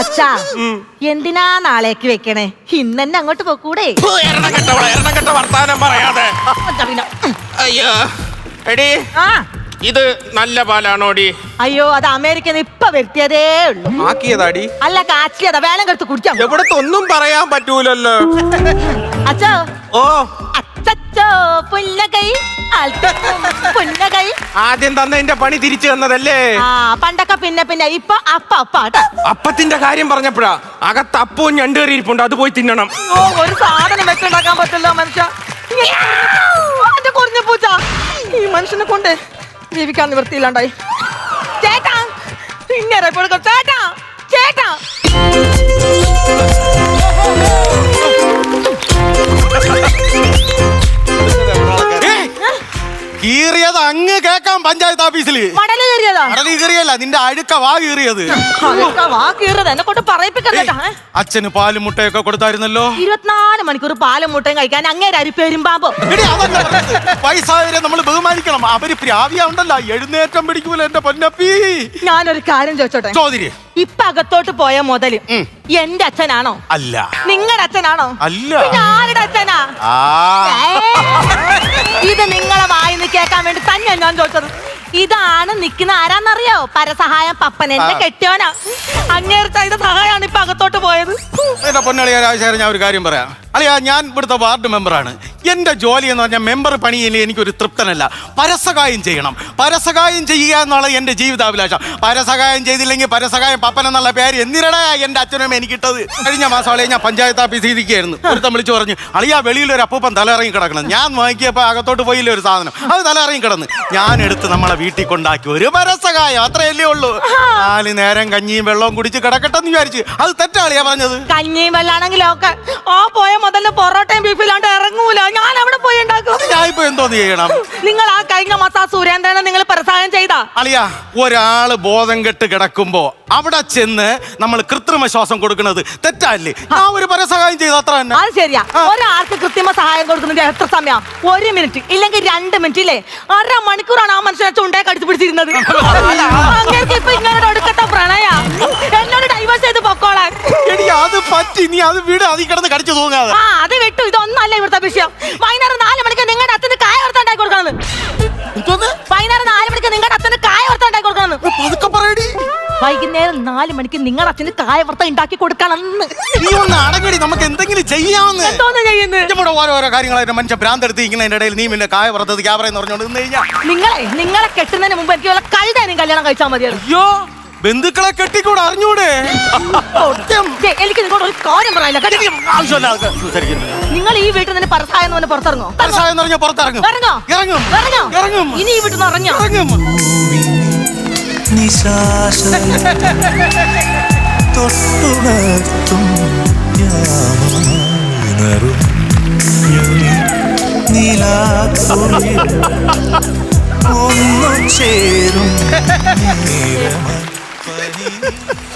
അച്ഛാ എന്തിനാ നാളേക്ക് വെക്കണേ? ഇന്ന് അങ്ങോട്ട് പോക്കൂടെ? എരണം വർത്താനം പറയാതെ. അയ്യോ എടി ആ. ഇത് നല്ല പാലാണോടി? അയ്യോ അത് അമേരിക്കന്ന് ഇപ്പൊ വരുത്തിയതേ ഉള്ളൂ. ആക്കിയതാടി. അല്ല കാച്ചിയതാ വേണം കെടുത്ത് കുടിച്ചാ. എവിടത്തെ ഒന്നും പറയാൻ പറ്റൂലല്ലോ. അച്ഛോ ഓ. അച്ചച്ചോ പുല്ലകൈ? അൽത്തം പുല്ലകൈ. ആദ്യം തന്നതിന്റെ പണി തിരിച്ചു തന്നതല്ലേ? ആ പണ്ടൊക്കെ പിന്നെ പിന്നെ ഇപ്പൊ അപ്പ അപ്പ അപ്പത്തിന്റെ കാര്യം പറഞ്ഞപ്പോഴാ അകത്ത് അപ്പവും ഞണ്ട് കയറി ഇരിപ്പുണ്ട് അത് പോയി തിന്നണം. ഓ ഒരു സാധനം വെച്ചുണ്ടാക്കാൻ പറ്റില്ല മനുഷ്യ. എന്റെ കുറഞ്ഞ പൂച്ച. ഈ മനുഷ്യനെ കൊണ്ട് ജീവിക്കാൻ നിവൃത്തിയില്ലാണ്ടായി. ചേട്ടാ ഇങ്ങനെ ചേട്ടാ ചേട്ടാ. കീറിയത് അങ്ങ് കേക്കാം പഞ്ചായത്ത് ഓഫീസിൽ മടൽ കടലിൽ കീറിയല്ല നിന്റെ അഴുക്ക വാ കീറിയത്. അതൊക്കെ വാ കീറത് എന്നെ കൊണ്ട് പറയിപ്പിക്കണ്ട അച്ഛന് പാലും മുട്ടയൊക്കെ കൊടുത്തായിരുന്നല്ലോ? ഇരുപത്തിനാല് മണിക്കൂർ പാലും മുട്ടയും കഴിക്കാൻ അങ്ങേരെ അരി പെരുമ്പാമ്പോ എടി, അതല്ല പറഞ്ഞത്. വയസ്സായവരെ നമ്മൾ ബഹുമാനിക്കണം. അവർ പ്രാവിയ ഉണ്ടല്ലോ എഴുന്നേറ്റം പിടിക്കൂല എന്റെ പൊന്നപ്പി. ഞാനൊരു കാര്യം ചോദിച്ചോട്ടെ? ചോദിര്. ഇപ്പൊ അകത്തോട്ട് പോയ മുതൽ എന്റെ അച്ഛനാണോ? അല്ല. നിങ്ങളുടെ അച്ഛനാണോ? അല്ല. പിന്നെ ആരുടെ അച്ഛനാ? ആ. ഇത് നിങ്ങളെ കേൾക്കാൻ വേണ്ടി തന്നെ ഞാൻ ചോദിച്ചത്. ഇതാണ് നിക്കുന്ന ആരാന്നറിയോ പരസഹായം പപ്പൻ എന്റെ. കെട്ടിയോനാ അങ്ങേരത്തെ സഹായമാണ് ഇപ്പൊ അകത്തോട്ട് പോയത്. എന്റെ രാജശേഖരൻ ഞാൻ ഒരു കാര്യം പറയാം. അളിയാ ഞാൻ ഇവിടുത്തെ വാർഡ് മെമ്പറാണ്. എന്റെ ജോലി എന്ന് പറഞ്ഞാൽ മെമ്പർ പണിയിൽ എനിക്കൊരു തൃപ്തനല്ല. പരസഹായം ചെയ്യണം. പരസഹായം ചെയ്യുക എന്നുള്ള എന്റെ ജീവിതാഭിലാഷം. പരസഹായം ചെയ്തില്ലെങ്കിൽ പരസഹായം പപ്പൻ എന്നുള്ള പേര് എന്തിനടാ എന്റെ അച്ഛനും എനിക്കിട്ടത്? കഴിഞ്ഞ മാസം അളിയ ഞാൻ പഞ്ചായത്ത് ഓഫീസിൽ ഇരിക്കുകയായിരുന്നു. ഒരുത്തം വിളിച്ചു പറഞ്ഞു അളിയാ വെളിയിൽ ഒരു അപ്പൂപ്പൻ തലയിറങ്ങി കിടക്കണം. ഞാൻ വാങ്ങിക്കിയപ്പോൾ അകത്തോട്ട് പോയില്ല ഒരു സാധനം. അത് തലയിറങ്ങി കിടന്ന്. ഞാൻ എടുത്ത് നമ്മളെ വീട്ടിൽ കൊണ്ടാക്കി ഒരു പരസഹായം അത്രയല്ലേ ഉള്ളൂ. നാല് നേരം കഞ്ഞിയും വെള്ളവും കുടിച്ച് കിടക്കട്ടെന്ന് വിചാരിച്ച്. അത് തെറ്റാളിയാ പറഞ്ഞത്. കഞ്ഞിയും വെള്ളാണെങ്കിലും ഒക്കെ. ഓ പോയ? മുതൽ പൊറോട്ടയും ബീഫിലാണ്ട് ഇറങ്ങൂല. ഞാൻ അവിടെ പോയി ഉണ്ടാക്കും. ചെയ്യണം? നിങ്ങൾ ആ കഴിഞ്ഞ മാസം സുരേന്ദ്രനെ നിങ്ങൾ പരസഹായം ചെയ്താ? അളിയ ഒരാൾ ബോധം കെട്ട് കിടക്കുമ്പോ അവിടെ ചെന്ന് നമ്മൾ കൃത്രിമ ശ്വാസം കൊടുക്കുന്നത് തെറ്റല്ലേ ആ. ഒരു പരസഹായം ചെയ്ത അത്ര തന്നെ. അത് ശരിയാ. ഒരാൾക്ക് കൃത്രിമ സഹായം കൊടുക്കുന്നത് എത്ര സമയം? ഒരു മിനിറ്റ് ഇല്ലെങ്കിൽ രണ്ട് മിനിറ്റ് ഇല്ലേ? അര മണിക്കൂറാണ് ആ മനുഷ്യനെ ചുണ്ടേ കടിച്ചു പിടിച്ചിരുന്നത്. ഇപ്പൊ ഇങ്ങനെ ഒടുക്കത്തെ പ്രണയ. എന്നോട് ഡൈവേഴ്സ് ചെയ്ത് പൊക്കോളാൻ എടി അത് പറ്റി. നീ അത് വീട് അതിൽ കിടന്ന് കടിച്ചു തൂങ്ങാതെ. ആ അത് വിട്ടു. ഇതൊന്നല്ല ഇവിടുത്തെ വിഷയം. വൈകുന്നേരം നാല് മണിക്ക് നിങ്ങളുടെ അച്ഛന് കായ വറുത്തുണ്ടാക്കി കൊടുക്കണം എന്തോന്ന് വൈകുന്നേരം നാല് മണിക്ക് നിങ്ങളുടെ അച്ഛന് കായ വറുത്തുണ്ടാക്കി കൊടുക്കണം പതുക്കെ പറയടി വൈകുന്നേരം നാല് മണിക്ക് നിങ്ങളുടെ അച്ഛന് കായ വറുത്ത ഉണ്ടാക്കി കൊടുക്കണം നീ ഒന്ന് അടങ്ങടി. നമുക്ക് എന്തെങ്കിലും ചെയ്യാമെന്ന് എന്തോന്ന് ചെയ്യുന്നത്? നമ്മുടെ ഓരോ ഓരോ കാര്യങ്ങളായിട്ട് മനുഷ്യ ഭ്രാന്തെടുത്ത് ഇരിക്കുന്നതിന്റെ ഇടയിൽ നീ പിന്നെ കായ പുറത്തത് ക്യാമറ എന്ന് പറഞ്ഞോണ്ട് നിന്ന് കഴിഞ്ഞാ. നിങ്ങളെ നിങ്ങളെ കെട്ടുന്നതിന് മുമ്പ് എനിക്ക് വല്ല കഴുതേനും കല്യാണം കഴിച്ചാൽ മതിയോ അയ്യോ. ബന്ധുക്കളെ കെട്ടിക്കൂടെ അറിഞ്ഞൂടെ. ദേ, എനിക്ക് നിങ്ങളോട് ഒരു കാര്യം പറയാനില്ല. കേട്ടോ? നിങ്ങൾ ഈ വീട്ടിൽ നിന്ന് പരസായം എന്ന് പറഞ്ഞ് പുറത്തിറങ്ങോ? പറഞ്ഞാൽ പുറത്തിറങ്ങും. ഇറങ്ങോ? ഇറങ്ങും. ഇറങ്ങോ? ഇറങ്ങും. ഇനി ഈ വീട്ടിൽ നിന്ന് ഇറങ്ങോ? ഇറങ്ങും. നിശാശം തൊട്ടുണർത്തും ഞാമറും നീലാക്കുറിൽ ഒന്നു ചേരും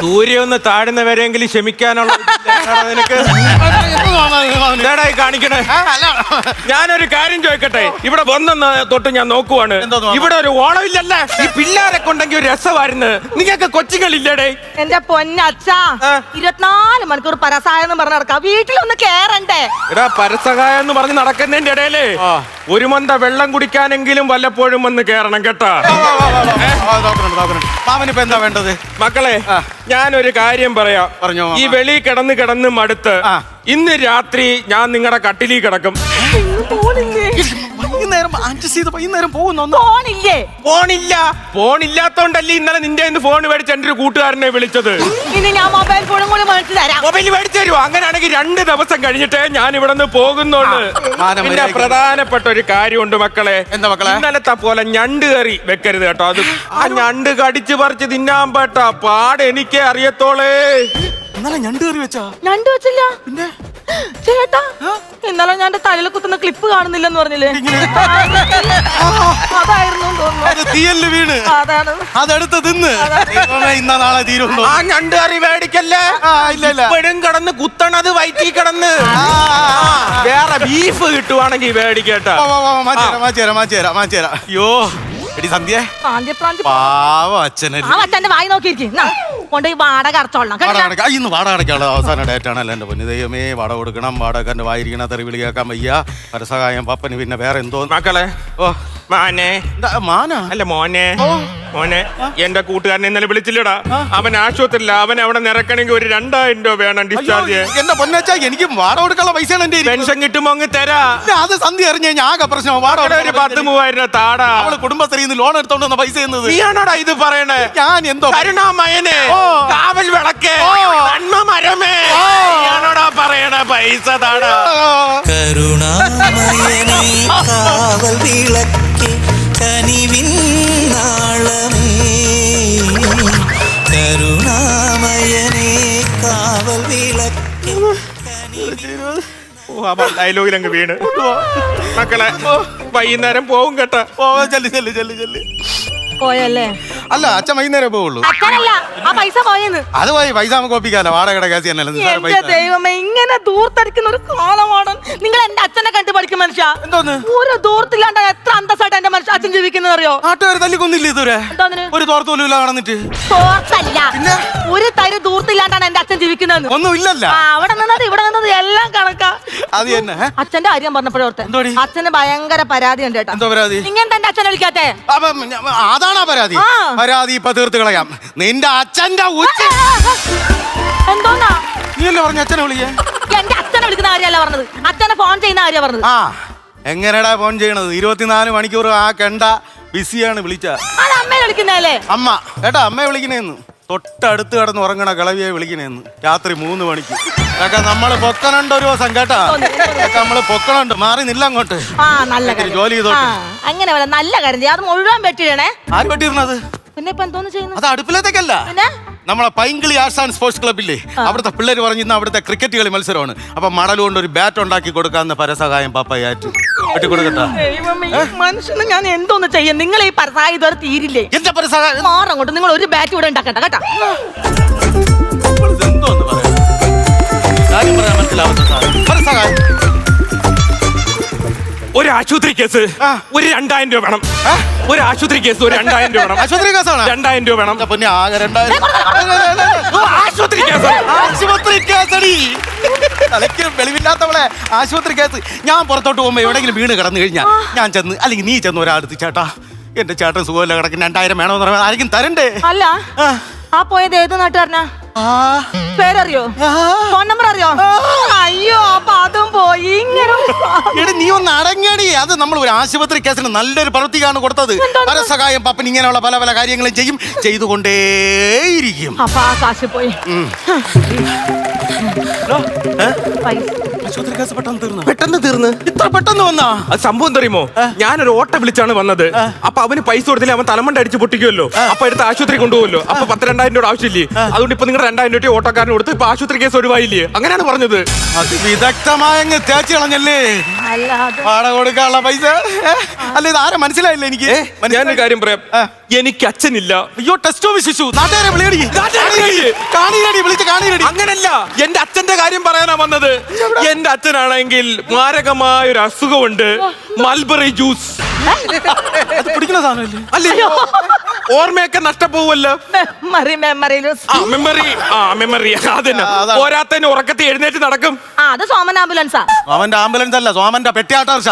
സൂര്യ ഒന്ന് താഴ്ന്നവരെങ്കിലും ക്ഷമിക്കാനുള്ള ഇതില്ലാതാ നിനക്ക് എന്താടാ ഈ കാണിക്കണേ? ഞാനൊരു കാര്യം ചോദിക്കട്ടെ? ഇവിടെ വന്നെന്ന് തൊട്ട് ഞാൻ നോക്കുവാണ്. എന്തോന്ന് ഇവിടെ ഒരു ഓണമില്ലല്ലേ ഈ പിള്ളേരെ കൊണ്ടെങ്കിൽ ഒരു രസമായിരുന്നു. നിങ്ങൾക്ക് കൊച്ചുങ്ങളില്ലേടേ? എന്റെ പൊന്നച്ഛാ ആ. ഇരുപത്തിനാല് മണിക്കൂർ പരസായം എന്ന് പറഞ്ഞ് നടക്കാം. വീട്ടിലൊന്ന് കേറണ്ടേ? എടാ പരസഹായം എന്ന് പറഞ്ഞ് നടക്കുന്നതിന്റെ ഇടയിൽ ആ. ഒരു മന്ത വെള്ളം കുടിക്കാനെങ്കിലും വല്ലപ്പോഴും വന്ന് കേറണം കേട്ടാ. മാമനിപ്പോ എന്താ വേണ്ടത്? മക്കളെ ഞാനൊരു കാര്യം പറയാം. പറഞ്ഞോ, മാമ. ഈ വെളി കിടന്ന് കിടന്ന് മടുത്ത് ആ. ഇന്ന് രാത്രി ഞാൻ നിങ്ങളുടെ കട്ടിലി കിടക്കും. വൈകുന്നേരം അഡ്ജസ്റ്റ് ചെയ്ത് വൈകുന്നേരം പോകുന്നു പോണില്ലേ ഫോണില്ല? ഫോണില്ലാത്തോണ്ടല്ലേ ഇന്നലെ നിന്റെ ഫോൺ മേടിച്ച് എന്റെ ഒരു കൂട്ടുകാരനെ വിളിച്ചത്? ഇനി ഞാൻ മൊബൈൽ ഫോണും കൂടി മേടിച്ചു തരാം. മൊബൈൽ മേടിച്ചു തരുമോ അങ്ങനെയാണെങ്കിൽ രണ്ട് ദിവസം കഴിഞ്ഞിട്ടേ ഞാൻ ഇവിടെ നിന്ന് പോകുന്നുള്ളൂ മാനം പിന്നെ മര്യാദയ്ക്ക് പ്രധാനപ്പെട്ട ഒരു കാര്യമുണ്ട് മക്കളെ. എന്താ മക്കളെ? ഇന്നലത്തെ പോലെ ഞണ്ട് കറി വെക്കരുത് കേട്ടോ. അത് ആ ഞണ്ട് കടിച്ചു പറിച്ച് തിന്നാൻ പറ്റ പാട് എനിക്കേ അറിയത്തോളേ. ഇന്നലെ ഞണ്ട് കറി വെച്ചാ? ഞണ്ട് വെച്ചില്ല. ചേട്ടാ ഇന്നലെ ഞാൻ തലയിൽ കുത്തുന്ന ക്ലിപ്പ് കാണുന്നില്ലെന്ന് പറഞ്ഞില്ലേ? അതായിരുന്നു തീയൽ വീണ്. അതാണ്. അതെടുത്ത് തിന്ന്. ഇന്ന നാളെ തീരുണ്ടോ ആ ഞണ്ട് കറി മേടിക്കല്ലേ? ഇപ്പോഴും കിടന്ന് കുത്തണത് വയറ്റി കിടന്ന്. വേറെ ബീഫ് കിട്ടുവാണെങ്കിൽ മേടിക്കട്ടെ മാറ്റിത്തരാം, മാറ്റിത്തരാം, മാറ്റിത്തരാം. അയ്യോ. എടി സന്ധ്യ. പ്രാഞ്ചി പാവ അച്ഛനല്ലേ ആ അച്ഛന്റെ വായി നോക്കിയിരിക്കും. കൊണ്ടുപോയി വാടക അടച്ചോളണം വാടക കേട്ടോ? ഇന്ന് വാടക അടയ്ക്കാനുള്ള അവസാന ഡേറ്റ് ആണല്ലോ എന്റെ പൊന്നു ദൈവമേ. വാടക കൊടുക്കണം. വാടകന്റെ വായിരിക്കണ തെറി വിളി കേൾക്കാൻ വയ്യ. പരസഹായം പപ്പന് പിന്നെ വേറെ എന്തോ മക്കളെ. ഓ. മാനെ. മാനാ? അല്ല മോനെ. മോനെ എന്റെ കൂട്ടുകാരനെ ഇന്നലെ വിളിച്ചില്ലടാ. അവൻ ആശുപത്രിയില്ല അവൻ അവിടെ നിറക്കണമെങ്കിൽ ഒരു രണ്ടായിരം രൂപ വേണം ഡിസ്ചാർജ് എന്റെ പൊന്നച്ചാ എനിക്ക് വാടക കൊടുക്കാനുള്ള പൈസയാണ് എന്റെ. പെൻഷൻ കിട്ടുമ്പോ അങ്ങ് തരാ. അത് സന്ധി അറിഞ്ഞു കഴിഞ്ഞാൽ ആകെ പ്രശ്നം. വാടക ഒരു പത്ത് മൂവായിരം രൂപ താടാ. അവൾ കുടുംബശ്രീയിൽ നിന്ന് ലോൺ എടുത്തോണ്ട് വന്ന പൈസ എന്നത് നീയാണോടാ ഇത് പറയണേ? ഞാൻ എന്തോ കരുണാമയനെ കാവൽ വിളക്കേ. നന്മ മരമേ. ഞാനോടാ നീയാണോടാ പറയണ? പൈസ താടാ. കരുണാമയനേ കാവൽ വിളക്കേ. കനിവിൻ നാളമേ കരുണാമയനേ കാവൽ വിളക്കേ ഓ അപ്പൊ ഡയലോഗിൽ അങ്ങ് വീണ്. മക്കളെ വൈകുന്നേരം പോവും കേട്ടോ. ഓ ചെല്ല് ചെല്ല് ചെല്ല് ചെല്ല്. പോയല്ലേ? അല്ല അച്ഛൻ വൈകുന്നേരം പോവുള്ളൂ. അച്ഛനല്ല ആ പൈസ പോയെന്ന്. അത് പോയി പൈസ നമുക്ക് ഒപ്പിക്കാലോ. വാടകയുടെ എന്റെ പൈസ. ദൈവമേ ഇങ്ങനെ ദൂർത്തടിക്കുന്ന ഒരു കാലമാണ് നിങ്ങൾ എന്റെ അച്ഛനെ കണ്ടു പഠിക്കും മനുഷ്യ. എന്തോന്ന്? ഒരു ദൂരത്തില്ലാണ്ട് എത്ര അന്തസ്സായിട്ട് എന്റെ മനുഷ്യ അച്ഛൻ ജീവിക്കുന്നത് അറിയോ? നാട്ടുകാർ തല്ലിക്കൊന്നില്ല ഇതുവരെ? എന്തോന്നിന്? ഒരു കാണുന്നിട്ട്. പിന്നെ? ഒരു തരി ദൂർത്തില്ലാണ്ടാണ് എന്റെ അച്ഛൻ ജീവിക്കുന്നത് ഒന്നും ഇല്ലല്ല. അവിടെ നിന്നത് ഇവിടെ നിന്നത് എല്ലാം കണക്കാ. അത് തന്നെ അച്ഛന്റെ കാര്യം പറഞ്ഞപ്പോഴോർത്തെ? അച്ഛന് ഭയങ്കര പരാതി ഉണ്ട് ഇങ്ങനെ പരാതി? എന്റെ അച്ഛനെ വിളിക്കാത്തെ. അതാണോ പരാതി. പരാതി ഇപ്പൊ തീർത്ത് കളയാം. നിന്റെ അച്ഛന്റെ ഉച്ച എന്തോന്നാ? നീയല്ലേ പറഞ്ഞ അച്ഛനെ വിളിക്കേ എന്റെ വിളിക്കുന്ന കാര്യമല്ല പറഞ്ഞത്. അച്ഛനെ ഫോൺ ചെയ്യുന്ന കാര്യ പറഞ്ഞത്. ആ എങ്ങനെടാ ഫോൺ ചെയ്യണത്? ഇരുപത്തിനാല് മണിക്കൂർ ആ കണ്ട ബിസിയാണ് വിളിച്ച. അത് അമ്മയെ വിളിക്കുന്നല്ലേ അമ്മ ഏട്ടാ അമ്മയെ വിളിക്കണേന്ന് തൊട്ടടുത്ത് കിടന്ന് ഉറങ്ങണ കിളവിയെ വിളിക്കണേന്ന് രാത്രി മൂന്ന് മണിക്ക്. നമ്മൾ പൊക്കണുണ്ട് ഒരു ദിവസം കേട്ടാ? നമ്മൾ പൊക്കണുണ്ട്. മാറി നില്ല അങ്ങോട്ട്. ആ നല്ല ഇത്തിരി കാര്യം. ജോലി ചെയ്തോട്ടെ. അങ്ങനെ വല്ല നല്ല കാര്യം. ചെയ്യാം അത് മുഴുവൻ പറ്റിയിടണേ ആര് പറ്റിയിരുന്നത് പിന്നെ ഇപ്പൊ എന്തോന്ന് ചെയ്യുന്നു? അത് അടുപ്പിലത്തേക്കല്ല. പിന്നെ? നമ്മളെ പൈങ്കിളി ആർട്സ് ആൻഡ് സ്പോർട്സ് ക്ലബില്ലേ അവിടുത്തെ പിള്ളേർ പറഞ്ഞിരുന്ന അവിടുത്തെ ക്രിക്കറ്റ് കളി മത്സരമാണ്. അപ്പൊ മടൽ കൊണ്ട് ഒരു ബാറ്റ് ഉണ്ടാക്കി കൊടുക്കാന്ന് പരസഹായം പാപ്പയാറ്റ് വെട്ടി കൊടുക്കട്ടാ. മനുഷ്യന് ഞാൻ എന്തോന്ന് ചെയ്യും നിങ്ങൾ ഈ പരസഹായം ഇതുവരെ തീരില്ലേ? എന്റെ പരസഹായം? മാറങ്ങോട്ട് നിങ്ങൾ ഒരു ബാറ്റ് ഇവിടെ ഉണ്ടാക്കട്ടെ കേട്ടാ. എന്തോന്ന് പറയാ? പറയാൻ മനസ്സിലാവുന്ന. പരസഹായം. ഒരു ആശുപത്രി കേസ് ഒരു രണ്ടായിരം രൂപ വേണം. ഒരു ആശുപത്രി കേസ് ഒരു രണ്ടായിരം രൂപ വേണം. ആശുപത്രി കേസാണ്? രണ്ടായിരം രൂപ വേണം. പിന്നെ ആകെ രണ്ടായിരം. ആശുപത്രി കേസ്. ആശുപത്രി കേസടി. തലയ്ക്ക് വെളിവില്ലാത്തവളെ ആശുപത്രി കേസ്. ഞാൻ പുറത്തോട്ട് പോകുമ്പോ എവിടെങ്കിലും വീണ് കിടന്നു കഴിഞ്ഞാൽ ഞാൻ ചെന്ന് അല്ലെങ്കിൽ നീ ചെന്ന് ഒരാളെടുത്ത് ചേട്ടാ എന്റെ ചേട്ടൻ സുഖമില്ല കിടക്കും രണ്ടായിരം വേണമെന്ന് പറഞ്ഞാൽ ആരെങ്കിലും തരണ്ടേ? അല്ല. ആ. പോയത് ഏത് നാട്ടുകാരനാ? ആ, പേരറിയോ. ഫോൺ നമ്പർ അറിയോ? അയ്യോ അപ്പൊ അതും പോയി. എടി നീ ഒന്ന് അടങ്ങടി. അത് നമ്മൾ ഒരു ആശുപത്രി കേസിന് നല്ലൊരു പ്രവൃത്തിക്കാണ് കൊടുത്തത്. പരസഹായം പപ്പൻ ഇങ്ങനെയുള്ള പല പല കാര്യങ്ങളും ചെയ്യും ചെയ്തുകൊണ്ടേയിരിക്കും. അപ്പൊ ആ കാശ് പോയി. പൈസ. ആശുപത്രി കേസ് പെട്ടെന്ന് തീർന്നു? പെട്ടെന്ന് തീർന്ന്? ഇത്ര പെട്ടെന്ന് വന്നാ? അത് സംഭവം അറിയുമോ ഞാനൊരു ഓട്ടം വിളിച്ചാണ് വന്നത്. അപ്പൊ അവന് പൈസ കൊടുത്തില്ല? അവൻ തലമണ്ട അടിച്ച് പൊട്ടിക്കുമല്ലോ അപ്പൊ എടുത്ത് ആശുപത്രി കൊണ്ടുപോകല്ലോ അപ്പൊ പത്ത് രണ്ടായിരം രൂപ ആവശ്യമില്ലേ അതുകൊണ്ട് ഇപ്പൊ നിങ്ങൾ രണ്ടായിരം രൂപ ഓട്ടോക്കാരന് കൊടുത്ത് ഇപ്പൊ ആശുപത്രി കേസ് ഒഴിവായില്ലേ? അങ്ങനെയാണ് പറഞ്ഞത്. അത് വിദഗ്ധമായങ്ങ് തേച്ച് കളഞ്ഞല്ലേ? പാട കൊടുക്കാനുള്ള പൈസ? അല്ല ഇത് ആരെ? മനസ്സിലായില്ല എനിക്ക്? ഞാനൊരു കാര്യം പറയാം. എനിക്ക് അച്ഛനില്ല. അയ്യോ ടെസ്റ്റ് ഓഫ് ശിശു നാട്ടുകാരെ വിളിയടി. കാണീരടി വിളിച്ച് കാണീരടി അങ്ങനല്ല. എന്റെ അച്ഛന്റെ കാര്യം പറയാനാ വന്നത്. എന്റെ അച്ഛനാണെങ്കിൽ മാരകമായ ഒരു അസുഖമുണ്ട്. മൽബറി ജ്യൂസ് അത് പിടിക്കുന്ന സാധനമല്ലേ? അല്ലേ? ഓർമ്മയൊക്കെ നഷ്ടപ്പോവല്ലോ മെമ്മറി മെമ്മറി ആ മെമ്മറി ആ മെമ്മറി അതന്നെ ആ, അതാണ്. പോരാത്തതിന് ഉറക്കത്തിൽ എഴുന്നേറ്റ് നടക്കും. ആ അത് സോമൻ ആംബുലൻസാ. സോമന്റെ ആംബുലൻസ് അല്ല സോമന്റെ പെട്ടിയാട്ടാർച്ച.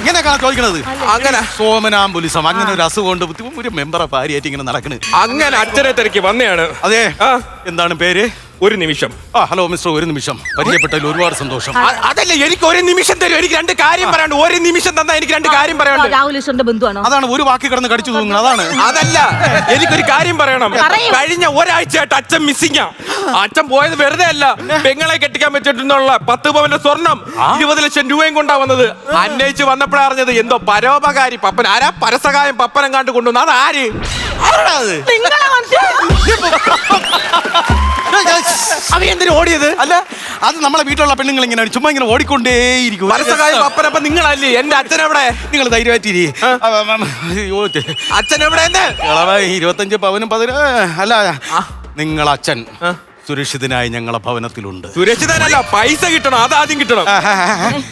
ഇങ്ങനെയൊക്കെയാണ് ചോദിക്കണത്? അങ്ങനെ. സോമൻ ആംബുലിസം അങ്ങനെ ഒരു അസുഖം കൊണ്ട് ഒരു മെമ്പറെ ഭാര്യയായിട്ട് ഇങ്ങനെ നടക്കണ്. അങ്ങനെ അച്ഛനെ തിരക്കി വന്നെയാണ്. അതെ. എന്താണ് പേര്? ഒരു നിമിഷം. ആ ഹലോ മിസ്റ്റർ ഒരു നിമിഷം. പരിചയപ്പെട്ടതിൽ ഒരുപാട് സന്തോഷം. അ- അതല്ല എനിക്ക് ഒരു നിമിഷം തരും. എനിക്ക് രണ്ട് കാര്യം പറയാണ്ട് ഒരു നിമിഷം തന്നാ എനിക്ക് രണ്ട് കാര്യം പറയാണ്ട് രാഹുൽ ഈശ്വറിന്റെ ബന്ധുവാണോ? അതാണ് ഒരു വാക്കി കിടന്ന് കടിച്ചു തൂങ്ങുന്നത്. അതാണ്. അതല്ല. എനിക്കൊരു കാര്യം പറയണം. പറയൂ. കഴിഞ്ഞ ഒരാഴ്ചയായിട്ട് അച്ഛൻ മിസ്സിങ്ങാ അച്ഛൻ പോയത് വെറുതെ അല്ല. പെങ്ങളെ കെട്ടിക്കാൻ പറ്റിട്ടുള്ള പത്ത് പവന്റെ സ്വർണം ഇരുപത് ലക്ഷം രൂപയും കൊണ്ടാ വന്നത്. അന്വേഷിച്ച് വന്നപ്പോഴാ അറിഞ്ഞത് എന്തോ പരോപകാരി പപ്പൻ. ആരാ പരസഹായം പപ്പനം കണ്ടു കൊണ്ടുവന്നു അത് ആര്? ആരാ അത്? നിങ്ങളെ മനുഷ്യൻ അവ എന്തിനു ഓടിയത്? അല്ല അത് നമ്മളെ വീട്ടിലുള്ള പെണ്ണുങ്ങൾ ഇങ്ങനെ ചുമ്മാ ഇങ്ങനെ ഓടിക്കൊണ്ടേയിരിക്കും പപ്പനപ്പം നിങ്ങളല്ലേ? എന്റെ അച്ഛൻ എവിടെ നിങ്ങൾ ധൈര്യമായിട്ടിരി. അച്ഛൻ എവിടെ ഇരുപത്തഞ്ച് പവനും പതിന അല്ല നിങ്ങൾ അച്ഛൻ. സുരക്ഷിതനായി ഞങ്ങളെ ഭവനത്തിലുണ്ട്. സുരക്ഷിതനല്ല പൈസ കിട്ടണം അതാദ്യം കിട്ടണം.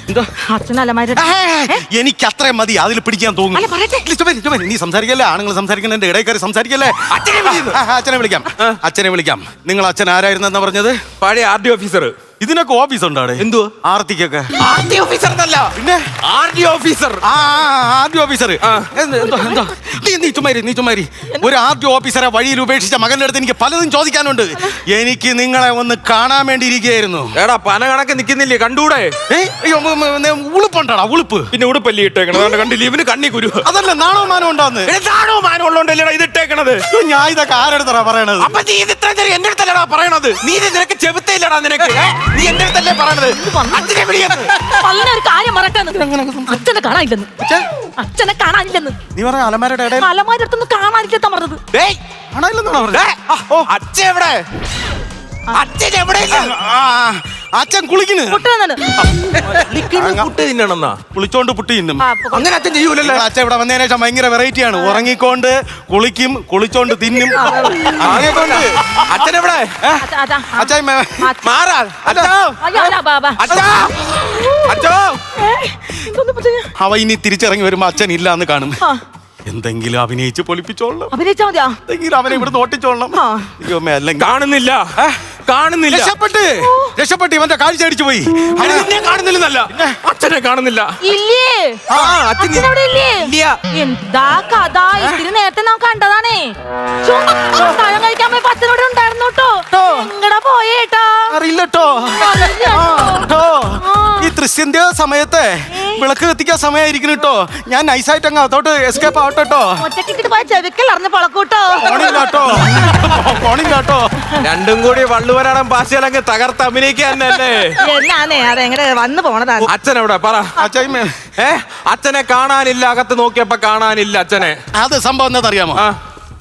എന്തോ അച്ഛൻ അലമാര എനിക്ക് അത്രയും മതി അതിൽ പിടിക്കാൻ അല്ല, തോന്നുന്നു പറയട്ടെ. ഇല്ല, ചുമ്മാ ഇരി, ചുമ്മാ ഇരി. നീ സംസാരിക്കല്ലേ? ആണുങ്ങൾ സംസാരിക്കുന്നതിന്റെ ഇടയിൽ കയറി സംസാരിക്കല്ലേ? അച്ഛനെ വിളിക്കുന്നു. ആ, ആ, അച്ഛനെ വിളിക്കാം. അച്ഛനെ വിളിക്കാം. നിങ്ങൾ അച്ഛൻ ആരായിരുന്നെന്നാ പറഞ്ഞത്? പഴയ ആർ ഡി ഓഫീസർ. ഇതിനൊക്കെ ഓഫീസ് ഉണ്ടോ എന്തു എന്തുവാ? ആർത്തിക്കൊക്കെ. ആർ ഡി ഓഫീസർ എന്നല്ല. പിന്നെ? R D officer. ആ ആർ ഡി ഓഫീസർ. എന്തോ എന്തോ നീ നീ ചുമ്മാരി നീ ചുമ്മാരി ഒരു ആർ ഡി ഓഫീസറെ വഴിയിൽ ഉപേക്ഷിച്ച മകന്റെ അടുത്ത് എനിക്ക് പലതും ചോദിക്കാനുണ്ട്. എനിക്ക് നിങ്ങളെ ഒന്ന് കാണാൻ വേണ്ടി ഇരിക്കുകയായിരുന്നു എടാ പന കണക്ക് നിക്കുന്നില്ലേ? കണ്ടൂടെ? അയ്യോ, ഉം, ഉം, ഉം, ഉളുപ്പുണ്ടാടാ ഉളുപ്പ്. പിന്നെ ഉടുപ്പല്ലേ ഇട്ടേക്കണത്. അതുകൊണ്ട് കണ്ടില്ല? ഇവന് കണ്ണി കുരു. അതല്ല നാണോ മാനോ ഉണ്ടാവുന്നത് താണോ മാനമുള്ളോണ്ടല്ലേടാ ഇത് ഇട്ടേക്കണത് ഞാൻ ഇതൊക്കെ ആരെടുത്തറാ പറയണത്? അപ്പൊ നീ ഇത് ഇത്രയും നേരം എന്റെ അടുത്തല്ലടാ പറയണത്? നീ ഇത് നിനക്ക് ഇല്ലടാ നിനക്ക്. ഏ? നീ എന്റെ അടുത്തല്ലേ പറയണത്? അച്ഛനെ വിളിയെന്ന്. പറഞ്ഞ ഒരു കാര്യം പറയട്ടെ അച്ഛനെ കാണാനില്ലെന്ന്. അച്ഛനെ കാണാനില്ലെന്ന്. നീ പറഞ്ഞ അലമാരയുടെ ഇടയിൽ അടുത്തൊന്നും പറഞ്ഞത്. ഡേയ്, ആ, ഓ, അച്ഛൻ എവിടെ? അച്ഛൻ എവിടെ ആ, അച്ഛൻ കുളിക്കുന്നു. കുളിച്ചോണ്ട് പുട്ടി തിന്നും. അങ്ങനെ അച്ഛൻ ചെയ്യൂലല്ലേ. അച്ഛൻ ഇവിടെ വന്നതിന് ശേഷം ഭയങ്കര വെറൈറ്റി ആണ്. ഉറങ്ങിക്കൊണ്ട് കുളിക്കും കുളിച്ചോണ്ട് തിന്നും. അച്ഛൻ എവിടെ? അച്ഛൻ മേ- മാറാ അച്ഛോ. അയ്യോ, അല്ല, ബാ, ബാ. അച്ഛാ. അച്ഛോ. അവ ഇനി തിരിച്ചിറങ്ങി വരുമ്പോ അച്ഛൻ ഇല്ല എന്ന് കാണും. ആ, എന്തെങ്കിലും അഭിനയിച്ച് പൊളിപ്പിച്ചോളണം അഭിനയിച്ചാ മതിയാ. എന്തെങ്കിലും അവനെ ഇവിടെ നോട്ടിച്ചോളണം ആ. അയ്യോമ്മേ, അല്ലെങ്കിൽ കാണുന്നില്ല. കാണുന്നില്ല. രക്ഷപ്പെട്ട്. രക്ഷപ്പെട്ട് ഇവന്റെ കാഴ്ച അടിച്ചു പോയി. അല്ല, നിന്നെ കാണുന്നില്ലെന്നല്ല. അച്ഛനെ കാണുന്നില്ല. ഇല്ലേ? ആ, അച്ഛൻ ഇല്ലേ? ഇല്ല. എന്താ കഥ? ഇത്തിരി നേരത്തെ നാം കണ്ടതാണേ. ശ്ശോ, പഴം കഴിക്കാൻ പോയി അച്ഛനോട് ഉണ്ടായിരുന്നു കേട്ടോ. എങ്ങടാ പോയേട്ടാ? അറിയില്ലട്ടോ ട്ടോ. ഈ തൃശ്യന്ത്യ സമയത്തെ വിളക്ക് കത്തിക്കാൻ സമയമായിരിക്കും കേട്ടോ ഞാൻ നൈസായിട്ട് അങ്ങ് അതോട്ട് എസ്കേപ്പ് ആവട്ടെ കേട്ടോ ഒറ്റക്കിട്ട് പോയ ചെവിക്കൽ അറിഞ്ഞ പളക്കൂട്ടോ രണ്ടും കൂടി വള്ളുവരാടൻ ഭാഷയിലങ്ങ് തകർത്ത് അഭിനയിക്കാൻ എന്നാന്നേ അതെങ്ങനെ വന്നു പോണതാണ്. അച്ഛൻ എവിടെ പറ. അച്ഛൻ ഏ? അച്ഛനെ കാണാനില്ല അകത്ത് നോക്കിയപ്പോ കാണാനില്ല അച്ഛനെ. അത് സംഭവം എന്നതറിയാമോ ആ.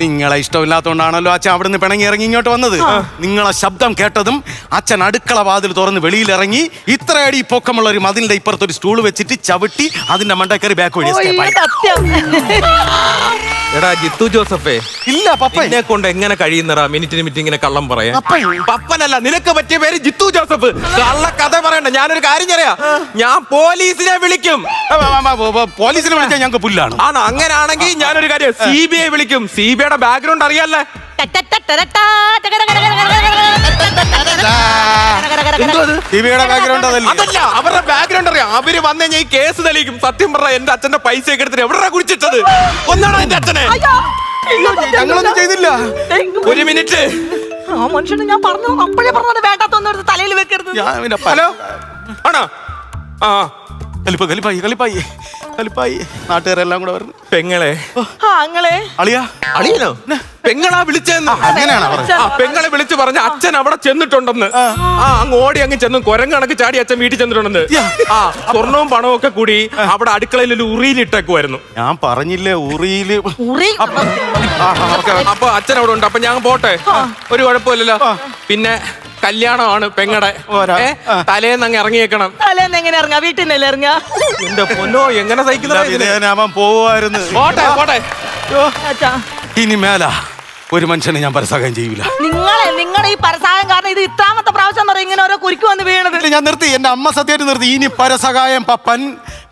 നിങ്ങളെ ഇഷ്ടമില്ലാത്തോണ്ടാണല്ലോ അച്ഛൻ അവിടുന്ന് പിണങ്ങി ഇറങ്ങി ഇങ്ങോട്ട് വന്നത്. നിങ്ങളെ ശബ്ദം കേട്ടതും അച്ഛൻ അടുക്കള വാതിൽ തുറന്ന് വെളിയിൽ ഇറങ്ങി ഇത്രയടി പൊക്കമുള്ള ഒരു മതിലിന്റെ ഇപ്പുറത്ത് ഒരു സ്റ്റൂൾ വെച്ചിട്ട് ചവിട്ടി അതിന്റെ മണ്ടക്കറി ബാക്ക് വഴി സത്യം. എടാ ജിത്തു ജോസഫേ ഇല്ല പപ്പ എന്നെ കൊണ്ട് എങ്ങനെ കഴിയുന്നടാ മിനിറ്റിന് മിനിറ്റ് ഇങ്ങനെ കള്ളം പറയാ പപ്പ പപ്പനല്ല നിനക്ക് പറ്റിയ പേര് ജിത്തു ജോസഫ് കള്ള കഥ പറയണ്ട ഞാനൊരു കാര്യം പറയാ ഞാൻ പോലീസിനെ വിളിക്കും പോലീസിനെ വിളിച്ചാൽ ഞങ്ങൾക്ക് പുല്ലാണ് ആണോ അങ്ങനാണെങ്കിൽ ഞാനൊരു കാര്യം സി ബി ഐ വിളിക്കും സി ബി ഐയുടെ ബാക്ക്ഗ്രൗണ്ട് അറിയാല്ലേ അതല്ലേ അവരുടെ ബാക്ക്ഗ്രൗണ്ട് അറിയാം അവർ വന്നു കഴിഞ്ഞാൽ ഈ കേസ് തെളിയിക്കും സത്യം പറഞ്ഞ എന്റെ അച്ഛന്റെ പൈസ ഒക്കെ എടുത്തിട്ട് എവിടെ കുടിച്ചിട്ടത് ഒന്നാണോ എന്റെ അച്ഛനെ ഞങ്ങളൊന്നും ചെയ്തില്ല. ഒരു മിനിറ്റ്. ആ മനുഷ്യനെ ഞാൻ പറഞ്ഞു? അപ്പോഴേ പറഞ്ഞത് വേണ്ടാത്തൊന്നും എടുത്ത് തലയിൽ വെക്കരുത്. ഹലോ? ആണോ? ആ. കലിപ്പ കലിപ്പായി കലിപ്പായി കലിപ്പായി. നാട്ടുകാരെല്ലാം കൂടെ വരുന്നു. പെങ്ങളെ. അളിയാ. അളിയനോ? പെങ്ങളാ വിളിച്ചെന്ന് അങ്ങനെയാണോ പറഞ്ഞത്? ആ പെങ്ങളെ വിളിച്ചു പറഞ്ഞ അച്ഛൻ അവിടെ ചെന്നിട്ടുണ്ടെന്ന്. ആ. അങ്ങ് ഓടി അങ്ങ് ചെന്ന് കൊരങ്ങണക്ക് ചാടി അച്ഛൻ വീട്ടിൽ ചെന്നിട്ടുണ്ടെന്ന്. ആ സ്വർണവും പണവും ഒക്കെ കൂടി അവിടെ അടുക്കളയിൽ ഒരു ഉറിയിലിട്ടേക്കുമായിരുന്നു ഞാൻ പറഞ്ഞില്ലേ ഉറിയിൽ ഉറി? ആ, ആ, ഓക്കേ, ഓക്കേ. അപ്പൊ അച്ഛൻ അവിടെ ഉണ്ട്. അപ്പൊ ഞാൻ പോട്ടെ? ഒരു കുഴപ്പമില്ലല്ലോ. പിന്നെ കല്യാണമാണ് പെങ്ങടെ. പോരാ. ഏ? തലേന്ന് അങ്ങ് ഇറങ്ങിയേക്കണം. തലേന്ന് എങ്ങനെ ഇറങ്ങാ? വീട്ടിൽ നിന്നല്ലേ ഇറങ്ങാ? എന്റെ പൊന്നോ എങ്ങനെ ഇല്ല, സഹിക്കുന്ന വിധേയനാവാൻ പോവായിരുന്നു പോട്ടെ പോട്ടെ. അച്ഛാ. ഇനി മേല. ഒരു മനുഷ്യനെ ഞാൻ പരസഹായം ചെയ്യൂല നിങ്ങളെ നിങ്ങളുടെ ഈ പരസായം കാരണം ഇത് ഇത്രാമത്തെ പ്രാവശ്യം പറയും ഇങ്ങനെ ഓരോ കുരുക്ക് വന്ന് വീണത് ഞാൻ നിർത്തി എന്റെ അമ്മ സത്യമായിട്ട് നിർത്തി ഇനി പരസഹായം പപ്പൻ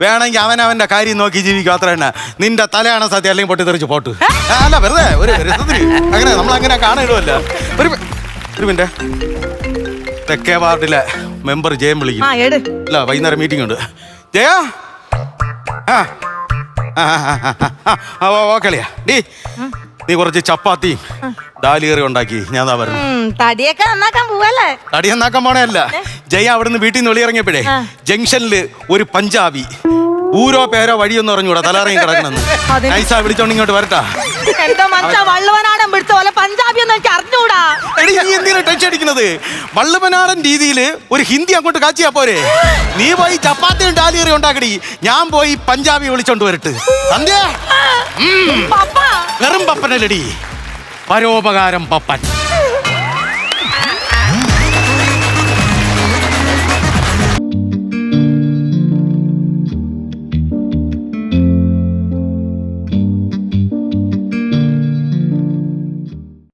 വേണമെങ്കിൽ അവൻ അവന്റെ കാര്യം നോക്കി ജീവിക്കും അത്ര തന്നെ നിന്റെ തലയാണ് സത്യം അല്ലെങ്കിൽ പൊട്ടിത്തെറിച്ച് പോട്ട് അല്ല വെറുതെ ഒരു രസത്തിന് അങ്ങനെ നമ്മൾ അങ്ങനെ കാണിടുമല്ല ഒരു ഒരു മിനിറ്റ് തെക്കേ വാർഡിലെ മെമ്പർ ജയം വിളിക്കും അല്ല വൈകുന്നേരം മീറ്റിംഗ് ഉണ്ട് ജയ ആ ആ, ആ, ആ, ആ, ആ, ഓ, കളിയാ ഡീ നീ കുറച്ച് ചപ്പാത്തി ഡാലി കറി ഉണ്ടാക്കി. ഞാൻ വരുന്നു തടിയൊക്കെ നന്നാക്കാൻ പോവല്ലേ? തടി നന്നാക്കാൻ പോണല്ല ജയ അവിടുന്ന് വീട്ടിൽ നിന്ന് വെളിയിറങ്ങിയപ്പോഴേ. ജംഗ്ഷനിൽ ഒരു പഞ്ചാബി. ഊരോ പേരോ വഴിയൊന്നും അറിഞ്ഞൂടാ തലറങ്ങി കിടക്കണെന്ന്. നൈസ വിളിച്ചോണ്ട് ഇങ്ങോട്ട് വരട്ടാ. എന്തോ മനുഷ്യ വള്ളുവനാടൻ പിടിച്ച പോലെ പഞ്ചാബി ഒന്നും എനിക്ക് അറിഞ്ഞൂടാ എടി നീ എന്തിനാ ടെൻഷൻ അടിക്കുന്നത്? വള്ളുവനാടൻ രീതിയിൽ ഒരു ഹിന്ദി അങ്ങോട്ട് കാച്ചിയാ പോരെ. നീ പോയി ചപ്പാത്തിയും ഡാലിയറി ഉണ്ടാക്കടി. ഞാൻ പോയി പഞ്ചാബി വിളിച്ചോണ്ട് വരട്ട്. സന്ധ്യ? വെറും പപ്പനല്ലടി. പരോപകാരം പപ്പൻ.